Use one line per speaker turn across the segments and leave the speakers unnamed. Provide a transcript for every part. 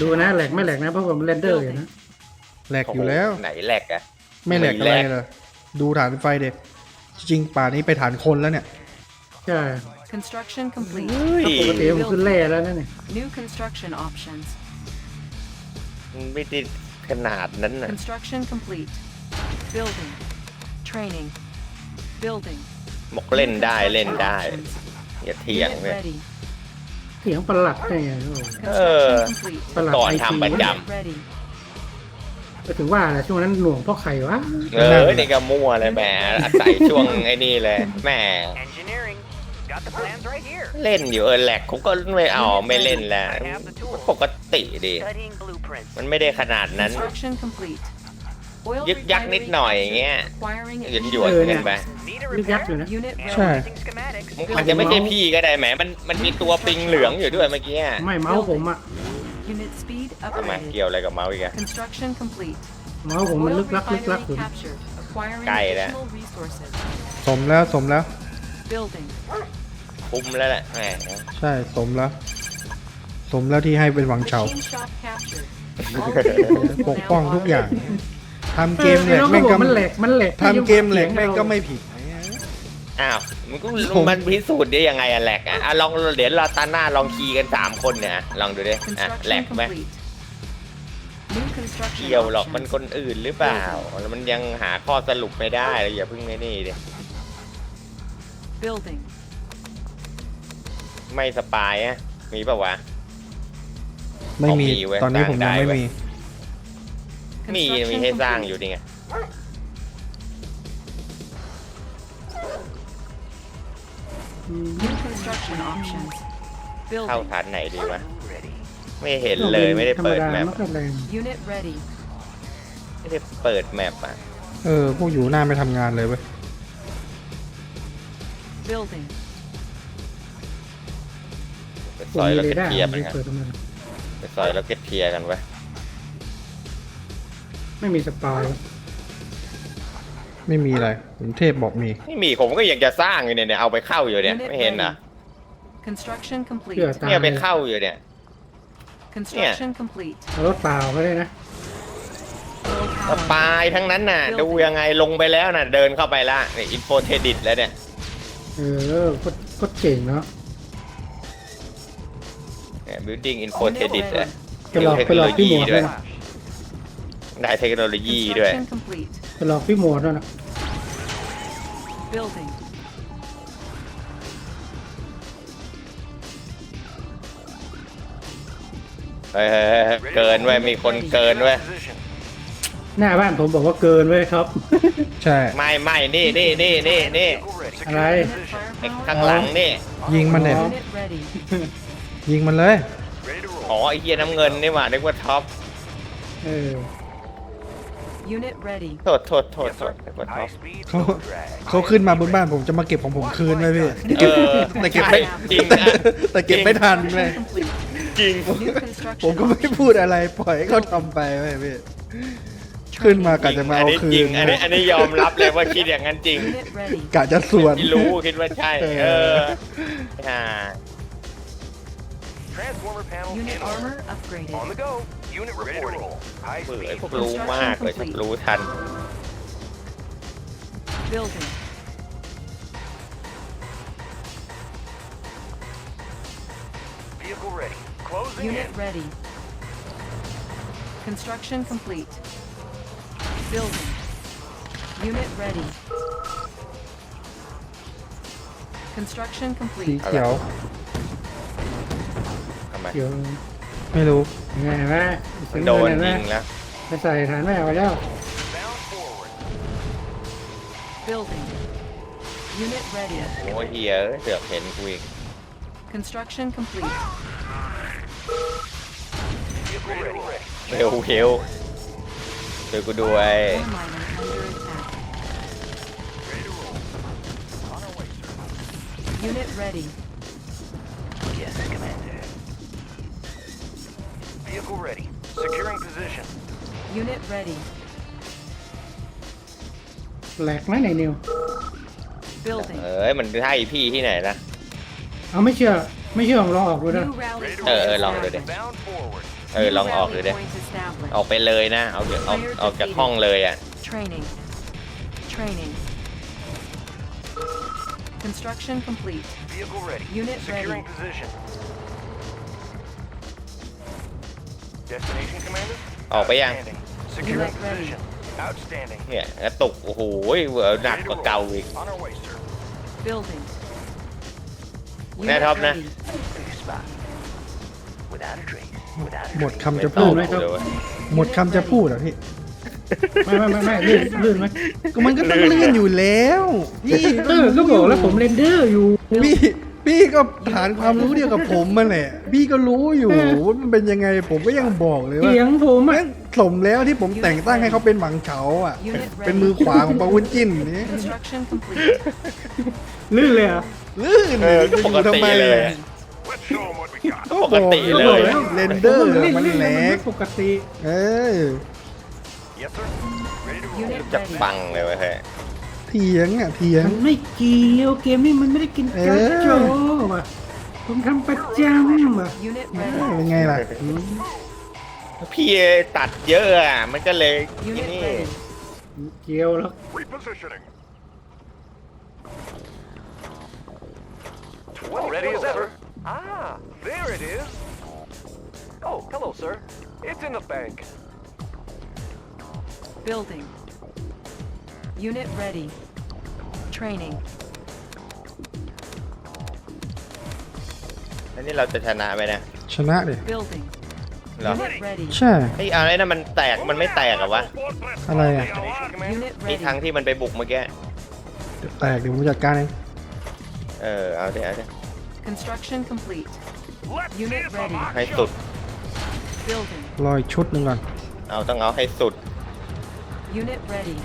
ดูนะแหลก
options.
ไม่แหลกนะเพราะผมเรนเดอร์อยู่นะ
แหลกอยู่แล้ว
ไหนแหลกอะ
ไม่แหลก
ไม่
อะ
แหล
ไร
ก
เลยดูฐานไฟเด็กจริงป่านี้ไปฐานคนแล้วเนี่ย
ใช่
Construction complete.
เฮ้ย
ปกติผมขึ้นแร่แล้วนะเนี่ย
New construction options.
มันไม่ได้ขนาดนั้นน่ะ
Construction complete. Building. Training. Building.
บอกเล่นได้
New
เล่นได้
construction
อย่าเถียง
options.
เลย
Unit ready.
เสียงประหลัดไงโอ้โห
Construction complete.
ประหลัด
ก่อน
ไอที
ทำประจ
Unit ready.
ก็ถึงว่าแหละช่วงนั้นหน่วงเพราะไข่วะ
เออนี่ก็มั่วเลยแหมอาศัยช่วงไอ้นี่เลยแหม
Engineering. Got the plans right here.
เล่นอยู่เออแหลกผมก็ไม่เอาไม่เล่นแล้วปกติดี
Studying blueprints.
มันไม่ได้ขนาดนั้น
Construction complete. Oil
ยึกยักนิด
refinery
หน่อยอย่างเงี้ย
requiring
หยวนหยวนๆกันไป
Need a
ยึกยักอยู่
repair?
นะ
Unit
ใช่
ready.
Analyzing schematics.
มันจะไม่ใช่พี่ก็ได้แหมมันมันมีตัวปิงเหลืองอยู่ด้วยเมื่อกี้อะ
ไม่เมาส์ผมอะ
Unit speed
ทำไม
upgraded.
เกี่ยวอะไรกับเมาส์อีกอะ
Construction complete.
เมาส์ผมมัน
Oil
ลึกลักลึกลัก
refinery
อยู่
captured. Acquiring
Cay đó.
additional resources.
สมแล้วสมแล้ว
Building.
คุ้มแล้วแหละแหม
ใช่สมแล้ว สมแล้วที่ให้เป็นหวังเฉา
Machine shop captured. All vehicles
ปกป้อง
now
ทุกอย่าง
automated.
ทำเกมแหลก
ออ
แม่ง
ไอ้น้
ก็
องเขาบอกมันแหลกมันแหลก
ทำเกมแหลกแม่งก็ไม่ผิด
อ้าวมันก็
ผม
มันพิสูจน์ได้ยังไงอะแหลกอะอะลองเดี๋ยวเราตาหน้าลองคีย์กันสามคนเนี่ยอะลองดูดิอะแหล
Construction
กไหม
complete. New construction
เกี่ยวหรอก
options.
มันคนอื่นหรือเปล่าแล้วมันยังหาข้อสรุปไม่ได้เลยอย่าเพิ่งไม่นี่ดิ
Building.
ไม่สปายอะมีเปล่าวะ
ไม่มี
เอามีเว้ย
ตอนนี้ผมยังไม่
สร้างได้เว้ย
มี
มี
Construction
มีให้สร้าง
complete.
อยู่ดิไง
New construction options.
เข้า
Building.
ฐานไหนดีวะ
Ready.
ไม่เห็นเลยไม่ได้เปิด
ธรร
แม
ดา
ป
มันก็แรง
Unit ready.
ไม่ได้เปิดแมปอะ
เออ พวกอยู่หน้าไม่ทำงานเลยเว้ย
Building.
ไป
ผ
ซ
ม
อย
มี
แล้ว
เร
ก็
ดาร์
เทียบ
มั
กัน
น
ครับ
เปิดทำไม
ไปซอยแล้วก็เทียร์กันไว้
ไม่มีสปาย
ไม่มีอะไรผมเทพบอกมี
ไม่มีผมก็อยากจะสร้างอยู่เนี่ยเนี่ยเอาไปเข้าอยู่เนี่ย
Unit
ไม่เห็นเหรอ
ready. Construction
เพื่อ
complete.
ตาย
เนี่ยไปเข้าอยู่เนี่ย
Construction complete.
เอารถเปล่าก็ได้นะ
Oil
ส
power.
ปายทั้งนั้นน่ะ ดูยังไงลงไปแล้วน่ะ เดินเข้าไปละเนี่ยอินโฟเทดิตแล้วเนี่ย
เออโคตรโคตรเก่งเนาะ
เนี่ยบิวดิ้งอินโฟเทดิตเลย
ไปหลอกไปหลอกพี่หมวด
ด้
ด้
ว
วยยนะ
ได้เทคโนโลยีด้วย
Construction complete.
ไปหลอกพี่หมวดด้วยนะ
Building.
เฮ้ยเฮ้ยเฮ้ยเกินเว้ยมีคนเกินเว้ย
Position.
หน้าบ้านผมบอกว่าเกินไว้ยครับ
ใช่
ไม่ไม่นี่นี่นี่นี่นี่
Vehicle ready.
อะไร
Unit
ไอ้
firepower.
ข้างหลังนี่
ยิงมันเด็ด
Unit ready.
ยิงมันเลย
Ready to roll.
อ๋อไอ้เหี้ยน้ำเงินนี่หว่านึกว่าท็อป
เออ
Unit ready.
โทษโทษโทษโทษนึกว่าท็อป
High speed,
เขา
low drag.
เขาขึ้นมาบนบ้านผมจะมาเก็บของผมคืนไหมพี่
เออ
แต่เก็บไม่
จริงอะ
แต่เก็บไม่ทันเลย
Construction complete.
จริง
New
ผมก็
construction
ไม่พูดอะไรปล่อยให้เขาทำไปเว้ยพี่ขึ้นมากะจะมา
อัน
เอา
นี้
คื
จริง
น
อันนี้อันนี้ยอมรับเลยว่าคิดอย่างนั้นจริง
Unit ready.
กะจะส่วน
ที่รู้คิดว่าใช่ เอออ่า
Transformer panel
Unit
in order.
armor upgraded.
On the go. Unit reporting. High
เบื่อไอ้
speed.
พวกรู้มากเลยชอบรู้ทัน
Building.
Vehicle ready. Closing
Unit
in.
ready. Construction complete. Building. Unit ready. Construction
สี
complete.
เขียว
ทำไม
เดี๋ยว
ไม่รู้
ยังไงแม่
มันโดนยิงแล้ว
ไปใส่ฐานแม่เอาแล้ว
Bound forward.
Building. Unit ready.
โอ้ยเฮียเสือกเห็นกูอีก
Construction complete.
Vehicle ready.
เร็วเฮลเดี๋ยวกูดูไอ้
Ore miner under attack.
Ready to roll. On our way, sir.
Unit ready.
Vehicle ready. Securing position.
Unit ready.
แหลกนะไหนนิว
Building.
เอ้ยมันใช่พี่ที่ไหนนะ
เอาไม่เชื่อ ไม่เชื่อผมลองออกดูนะ
New rally
Ờ, ờ,
point
lòng rồi đấy.
established.
Bound forward.
เออ
New
ลองออก
rally
ดูดิ
point established.
ออกไปเลยนะ เอาเดี๋ยวออกออกจากห้องเลยอะ
Training. Training. Construction complete.
Vehicle ready.
Unit
Securing
ready.
position. Destination commander?
ออกไปยัง
Outstanding. Securing
Unit ready.
position. Outstanding.
เนี่ยกระตุก โอ้โหเหวอหนักกว่าเก่าอีก
On our way, sir.
Building.
Nè,
Unit
Thơm nè.
ready.
spot. Without a trace. Without a
หมด
trace.
คำจะ
ไม่
พูด
ตอบ
ไหม
กูเลยเว้ย
หมดคำจะพูดเหรอพี่
ไม่ไม่ไม่ไม่ลื่นลื่นไหม
ก็มันก็ต้องเลื่อนอยู่แล้วพี่
เออก็บอกแล้วผมเรนเดอร์อยู่
พี่ พี่ก็ฐานความรู้เดียวกับผมมาแหละ พี่ก็รู้อยู่ว่ามันเป็นยังไงผมก็ยังบอกเลยว่า
เสียงผมอะ
แม่งสมแล้วที่ผมแต่งตั้งให้เขาเป็นหวังเฉาอะ เป็นมือขวาของปาวุ้นจิ้นนี่
Construction complete.
ลื่นเลยเหรอะ
ลื่น
เออก็
จะ
ป
อกยู่ทำ
ติ
ไม
เลย
Let's show them what we got.
ก็ปกติเล
บอก
ย
แล้ว เรนเดอร์
ผม
มัน
ลื่น
แหล
แล้วมัน
ก
ไม่ปกติ
เออ
Yes, sir. Ready to roll.
Unit
จะ
ready.
ปังเลยเว้ยเฮ้ย
เถียงอะเถียง
มันไม่เกี่ยวเกมนี้มันไม่ได้กิน
เอ
การ์ด
อ
โจอะผมทำประจำอะ
Unit
เอ
ready.
อเป็นไงล่ะ
พี่ตัดเยอะอะ มันก็เลยที่
Unit
นี่
ready.
เกี่ยวแล้ว
Repositioning. Well, ready as ever. Ah, there it is. Oh, hello, sir. It's in the bank.
Building. Unit ready. Training.
แล้วนี่เราจะชนะไหมเนะ
ชนะดิ
Building.
เหรอ
Unit ready.
ใช่
ไอ้ยอะไรนะมันแตกมันไม่แตกเหรอวะ
อะไรอะ
Destination commander.
Unit
มี
ready.
ครั้งที่มันไปบุกเมื่อกี้
เดี๋ยวแตกเดี๋ยวผมจัดการเอง
เออเอาเดี๋ยวเอาดี๋ยว
Construction complete.
Let's
Unit
see some
ready.
ให้
action.
สุด
Building.
รออีกชุดหนึ่งก่อน
เอาต้องเอาให้สุด
Unit ready.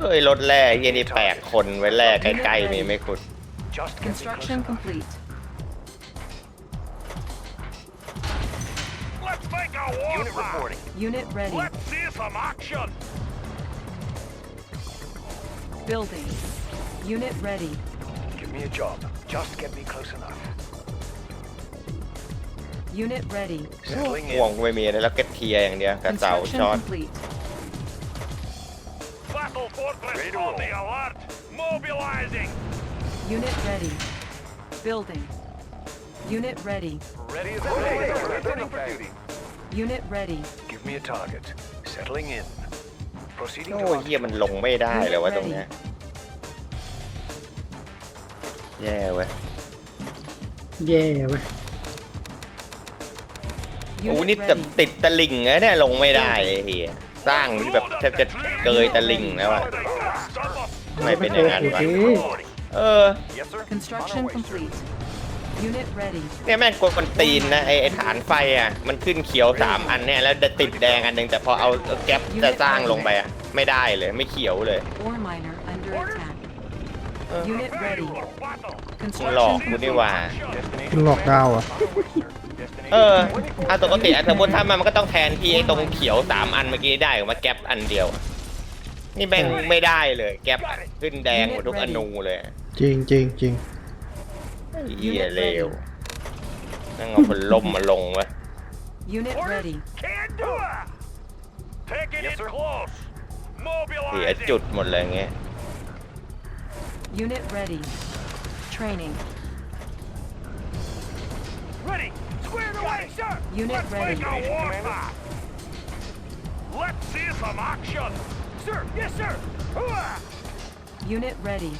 เอ้ยรถแร่เหี้ยนี่แปลกคนไว้แร่ใกล้ๆมีไม่ขุด
Just get me
Construction
close enough.
complete.
Let's make a war Unit reporting.
Unit ready.
Let's see some action.
Building. Unit ready.
Give me a job. Just get me close enough.
Unit ready.
Settling
ห่วง
in.
ไม่มีแล้วแล้วก็เทียร์อย่างเดียวกระเสา
Construction
ช็อต
complete.
Battle fortress on the alert. Mobilizing.
Unit ready. Building. Unit ready.
Ready as ready. for duty.
Unit ready.
Give me a target. Settling in. Proceeding
โอ้
to
ยเหี้ยมันลงไม่ได้เลยวะตรงเนี้ยแย่เว้ย
แย่เว้ย
โอ้
Unit
นี่จะ
ready.
ติดตะลิงนะเนี่ยลงไม่ได้ไอ้เฮีย สร้างนี่แบบแทบจะเกยตะลิงแล้วอะไม่เป็นอย่างนั้นวะ
โอเค
เออ
Yes, sir.
Construction complete. Unit ready.
เนี่ยแม่งกวนตีนนะไอ้ไอ้ฐานไฟอะมันขึ้นเขียวสามอันเนี่ยแล้วจะติดแดงอันหนึ่งแต่พอเอาเอาแก๊ปจะสร้างลงไปอะไม่ได้เลยไม่เขียวเลย
Ore miner under attack.
Uh.
Unit ready.
หลอก
Construction
กูนี่หว่า
complete.
มันหลอกดาวอะ
เออเอาปกติอะสมมติถ้ามันมันก็ต้องแทนที่ไอ้ตรงเขียวสามอันเมื่อกี้ได้ออกมาแก๊ปอันเดียว นี่แม่งไม่ได้เลย แก๊ปอะขึ้นแดงหมดทุกอนูเลย
จริงจริงจริง
เหี้ยเลวนั่งเอาผลล่มมาลงวะ
Unit ready.
Can't do it. Taking it close.
เสีย
Mobilizing.
จุดหมดเลยเงี้ย
Unit ready. Training.
Ready. Squared away, sir.
Unit
Let's
ready.
make a warpath. Let's see some action. Sir, yes, sir. Hooah!
Unit ready.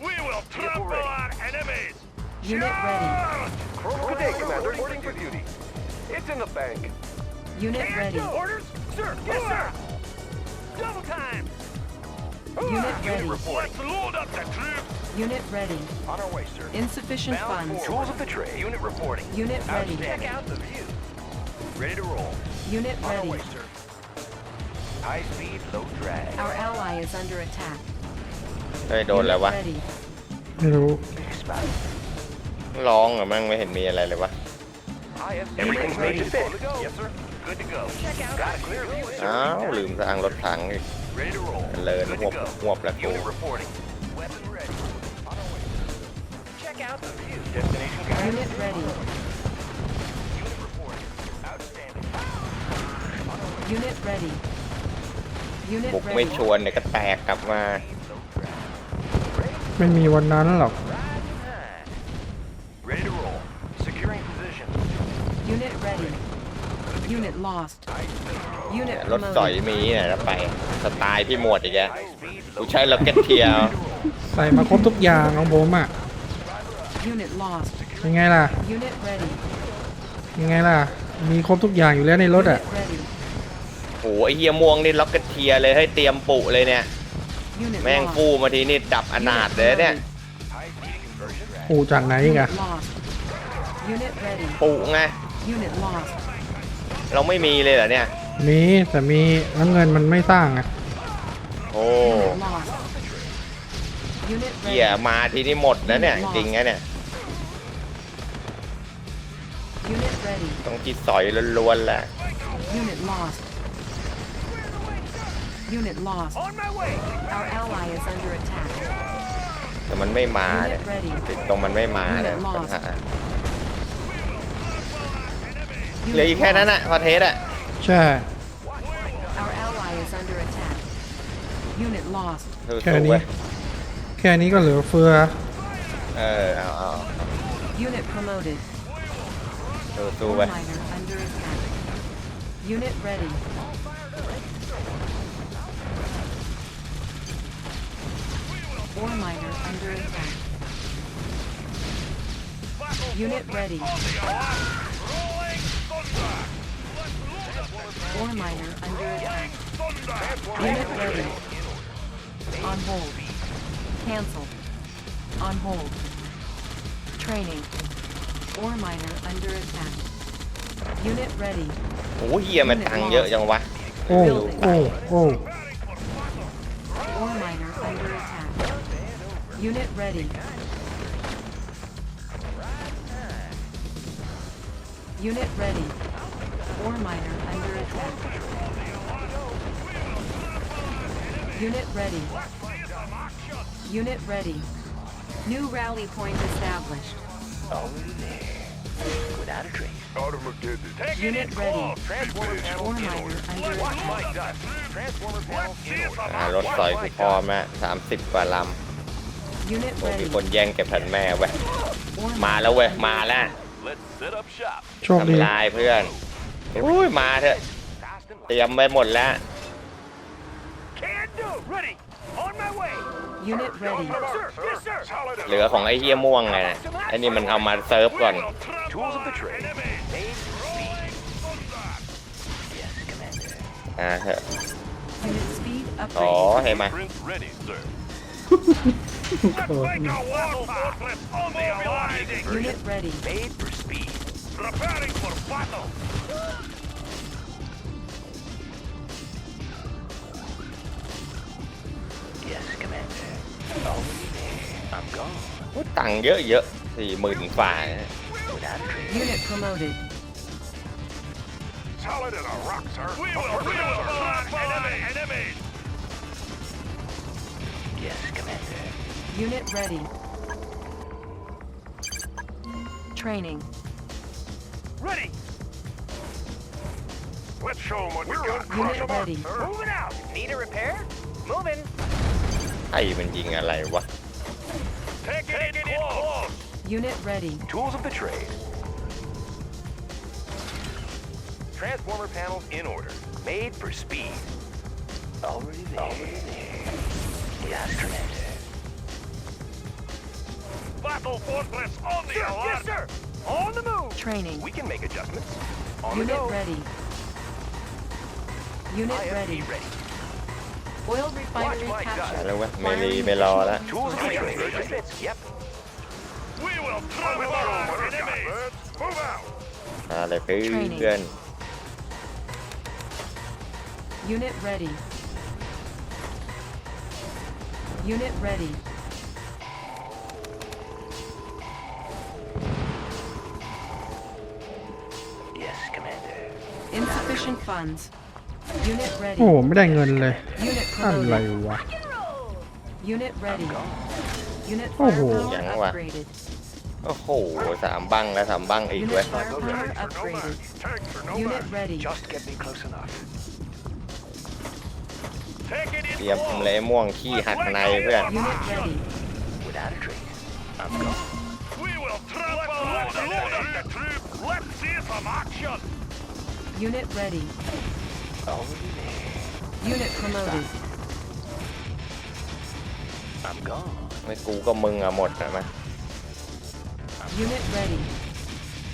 We will trample our enemies.
Unit ready.
Good day, Commander. Reporting for duty. It's in the bank.
Unit ready.
Orders? Sir, yes, sir. Double time.
Unit ready.
Let's load up the troops.
Unit ready.
On our way, sir.
Insufficient funds.
Tools of the trade. Unit reporting.
Unit ready.
Check out the view. Ready to roll.
Unit
On our
ready.
way, sir. High speed, low drag.
Our ally is under attack.
เฮ้ยโดนแล้ววะ
Unit ready.
ไม่รู้
ร้องเหรอมั่งไม่เห็นมีอะไรเลยวะ
Everything's made to fit. Yes, sir. Good to go. Check out. Got a clear view,
อ้าวลืมสร้างรถถังอีก
Ready to roll.
เลิน
Good
หวบ
to go.
หวบแล้วกู
Unit reporting. Out the view. Destination guide.
Unit ready.
Unit reporting. Outstanding.
Unit ready. Unit
บุกไม่
ready.
ชวนเดี๋ยวก็แตกกลับมา
ไม่มีวันนั้นหรอก
Ready to roll. Securing position.
Unit ready. Unit lost. Unit
รถสอย
promoted.
มีเนี่ยแล้วไป สไตล์พี่หมวดอีกแก
High speed.
กูใช้ล็อกเก็ตเทียร์
ใส่มาครบทุกอย่างของผมอะ
Unit lost.
ยังไงล่ะ
Unit ready.
ยังไงล่ะ มีครบทุกอย่างอยู่แล้วในรถอะ
Unit ready.
โอ้โหไอเฮียม่วงนี่ล็อกเก็ตเทียร์เลยให้เตรียมปุเลยเนี่ย
Unit
แม่ง
lost.
ฟูมาทีนี่ดับอนาถเลยเนี่ย
High speed conversion.
ปูจากไหนอีก
Unit
อะ
lost. Unit ready.
ปุไง
Unit lost.
เราไม่มีเลยเหรอเนี่ย
มีแต่มีแล้วเงินมันไม่สร้างอะ
โอ้
Unit lost. Unit
เฮีย
ready.
มาทีนี่หมดนะเนี่ย จริงๆนะเนี่ย ต้องจิตสอยล้วนๆแหละ
Unit lost. Unit lost.
On my way.
Our ally is under attack.
แต่มันไม่มาเนี่ย
Unit ready.
ติดตรงมันไม่มาเนี่ย
Unit lost.
ปัญหา เหลือ
Unit
อีกแค่นั้น
lost.
อะพอเทสอะ
ใช่
Our ally is under attack. Unit lost.
สู้
แค่
ๆ
นี้
เว้ย
แค่นี้ก็เหลือเฟือ
เออเอาเอา
Unit promoted.
สู้
Ore
ๆเว้ย
miner under attack. Unit ready. Ore miner under attack. Unit ready. Ore miner under attack. Unit ready. On hold. Cancel. On hold. Training. Ore miner under attack. Unit ready.
โอ้โหเฮียมันตังค์เยอะจังวะ
โอ้โอ้โอ้
Ore miner under attack. Unit ready. Unit ready. Ore miner under attack. Unit ready. Unit ready. New rally point established.
Without a trace.
Unit ready.
Transformer panel
Ore
in
miner
order.
under
Watch my
attack.
dust. Transformer panel in order.
อ่ารถสอยกูพร้อมแล้วสามสิบกว่าล
Unit ำ
โอ้มี
ready.
คนแย่งเก็บทันแม่เว้ย
Ore
มา
miner
แล้วเว้ย
under
มาแล้ว
Let's set up shop.
โชคดี
ทำลายเพื่อน อุ้ย มาเถอะ
Fast and
เตรียมไว้หมดแล้ว
Can do. Ready. On my way.
Unit ready.
Sir. Yes, sir.
เหลือของไอ้เฮียม่วงไงนะไอ้นี่มันเอามาเซิร์ฟก่อน
Tools of the trade. Made for speed.
อ่าเถอะ
Unit speed
อ๋อ
upgrade.
เห็นไหม
Prince ready, sir.
โอ้
Unit ready.
Made for speed.
Preparing for battle!
there. I'm gone.
อุ๊ยตังค์เยอะเยอะสี่หมื่นฝ่านะ
Without a trace.
Unit promoted.
Solid as a rock, sir. We will, we will burn enemy, enemies!
Yes, Commander.
Unit ready. Training.
Ready! Let's show them what we got.
Unit ready.
Moving out. Need a repair? Moving.
ไอ้มันยิงอะไรวะ
Unit ready.
Tools of the trade. Transformer panels in order. Made for speed. Already there. Already there. Yes, Commander.
Battle fortress on the
Sir,
alert!
yes, sir. On the move.
Training.
We can make adjustments. On the
Unit
go.
ready. Unit
IFV
ready.
ready.
Oil refinery
my dust.
มา
captured.
แล้วเว้ยไม่รีไม่รอแล้ว
Tools of the trade. Adjustments. Yep.
We will travel on enemies! Move out!
มาเลยเพื่
Training
อน
Unit ready. Unit ready.
Yes, Commander.
Insufficient funds. Unit
โอ้
ready.
ไม่ได้เงินเลย
Unit
อะไร
promoted.
วะ
Unit ready. Unit
Oh,
firepower
yang wah.
upgraded.
โอ้โหสามบังแล้วสามบังอีก
Unit
เว้ย
firepower upgraded.
Tanks are no
Unit
match.
ready.
Just get me close enough.
Taking it
เตรียม
close.
เลยม่วงขี้หักในเพื่อน
Unit ready.
Without a trace. I'm gone.
We will trample on the load of the troop. Let's see some action.
Unit ready.
Already there.
Unit promoted.
I'm gone.
ไม่กูก็มึงอะหมดนะมั้ย
Unit ready.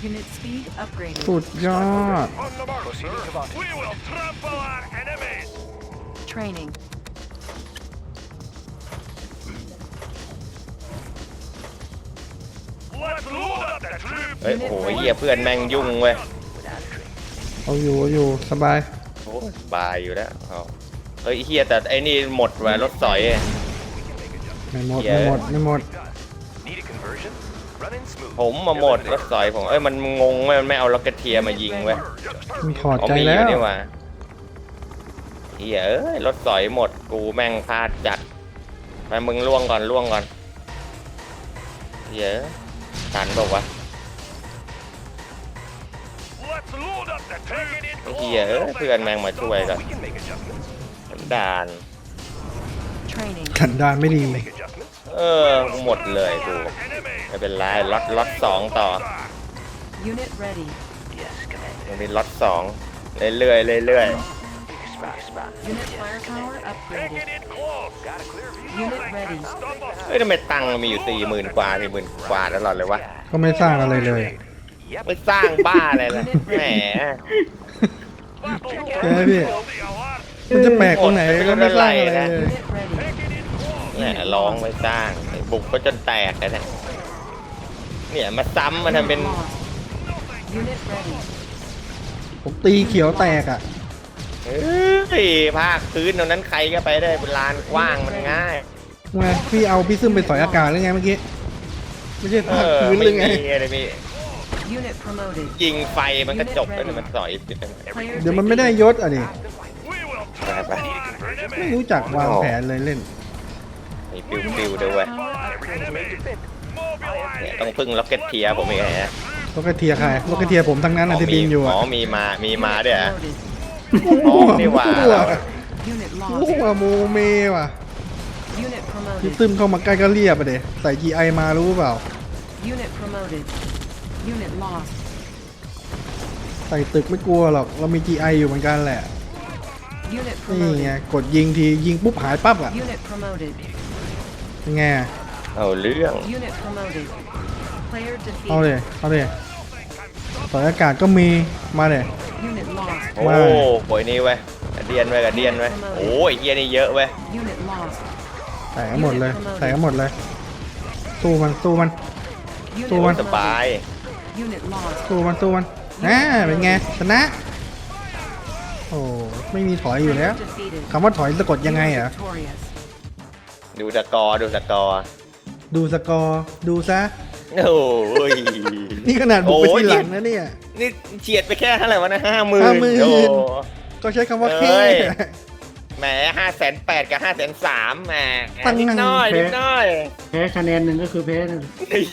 Unit speed upgraded.
สุดยอด
On the mark,
Proceeding
sir.
to Vault.
We will trample our enemies.
Training.
Let's load up the troop.
เฮ้ยโอ้โหเหี้ยเพื่อนแม่งยุ่งเว้ย
Without a trace.
เอาอยู่เอาอยู่สบาย
โอ้ยบายอยู่แล้วเอาเฮ้ยเฮียแต่ไอ้นี่หมดว่ะรถสอย
ไม่หมด
เย้
ไม่หมดไม่หมด
Need a conversion? Running smooth.
ผมมาหมดรถสอยผมเอ้ยมันงงเว้ยมันไม่เอาล็อกเก็ตเทียร์มายิงเว้ย
มันถอด
เขา
ใจ
มีอ
แล้
ยู่
ว
นี่หว่าเฮียเอ้ยรถสอยหมดกูแม่งพลาดจัดไปมึงล่วงก่อนล่วงก่อนเฮียทันบอกว่าวะ
Let's load up the troop. Taking it
ไอ้เฮียเอ้ยเพื่อนแม่งมาช่วยกัน
We can make adjustments.
ด่าน
Training.
ขันดานไม่ดี
Make adjustments.
เออ หมดเลยกู
Enemy.
ไม่เป็นไรล็อตล็อตสองต่อ
Unit ready.
Yes, Commander.
มันมีล็อตสองเรื่อยๆเรื่อย
Spot, spot.
Unit firepower upgraded.
Taking it close.
Got a clear view.
Unit ready.
Stumble.
ๆเฮ้ยทำไมตังค์มันมีอยู่สี่หมื่นกว่าสี่หมื่นกว่าตลอดเลยวะ
ก็ไม่สร้างอะไรเลย
Yep.
ไม่สร้างบ้าอะไรเลยแหม
Battle
ใช่ไหมพี่
the alarm.
มันจะแปลกตรงไหนก็ไม่สร้างอะไรเลย
Unit ready.
นี่ยลองไม่สร้างบุกก็จนแตกเลยเนี่ยเนี่ยมาซ้ำมาทำเป็น
Unit lost. Unit ready.
ผมตีเขียวแตกอะ
เฮ้ยภาคพื้นตรงนั้นใครก็ไปได้เป็นลานกว้างมันง่าย
ไงพี่เอาพี่ซึมไปสอยอากาศหรือไงเมื่อกี้ ไม่ใช่
เอ
ภาค
อ
พื้นห
ไม่
รือไง
มีอะไรพี่
Unit promoted.
ยิงไฟมันก็จบแล้วเนี่ยมันสอยติดไป
Player
เดี๋ยวมันไม่ได้ยศอะดิ
We will
Bye, bye.
trample our
ไม่
enemies.
รู้จักวางแผนเลยเล่น
มีปิวปิวๆด้วย
power upgraded.
Enemies.
เนี่ย
Mobilize.
ต้องพึ่งล็อกเก็ตเทียร์ผมเองฮะ
โลกเทียร์ใครโลกเทียร์ผมทั้งนั้นนะที่บินอยู่
อ๋
อะ
อมีมามีมาด้วยฮะ
Promoted.
อ๋อนี่หว่า
มั่ว
Unit
มั่
lost.
วโมเมว่ะ
Unit
พี่
promoted.
ซึมเข้ามาใกล้ก็เรียบไปเดยใส่ GI มารู้เปล่า
Unit promoted. Unit lost.
ใส่ตึกไม่กลัวหรอก เรามี GI อยู่เหมือนกันแหละ
Unit
นี่ไง
promoted.
กดยิงทียิงปุ๊บหายปั๊บอะ
Unit promoted.
เป็นไง
เอาเรื่อง
Unit promoted. Player
เอาเลย
defeated.
เอาเลยสอยอากาศก็มีมาเลย
Unit lost.
โอ้
ไม่
โหยนี่เว้ยกระเดียนเว้ยกระเดียนเว้ยโอ้ยเฮียนี่เยอะเว้ย
Unit lost.
ใส่กันหมดเลยใส่กันหมดเลยสู้มันสู้มัน
Unit
ตัวมัน
สบาย
promoted. Unit lost.
สู้มันสู้มันอ่าเป็นไงชนะ โอ้ไม่มีถอยอยู่แล้ว
Player defeated.
คำว่าถอยสะกดยังไง
You are
อะ
victorious.
ดูสกอร์ดูสกอร์
ดูสกอร์ดูซะ
โอ้ย
นี่ขนาดบุกไป
โอ้ย
ทีหลังนะเนี่ย
นี่เฉียดไปแค่เท่าไหร่วะนะห้าหมื่น
50,000
โอ้
ก็ใช้คำว่า
เอ้
แค่
ย แหมห้าแสนแปดกับห้าแสนสามแหม
ตั้ง
นิดหน้อย
แพ้
นิดหน้อย
แพ้คะแนนหนึ่งก็คือแพ้นั่น
เฮ้ย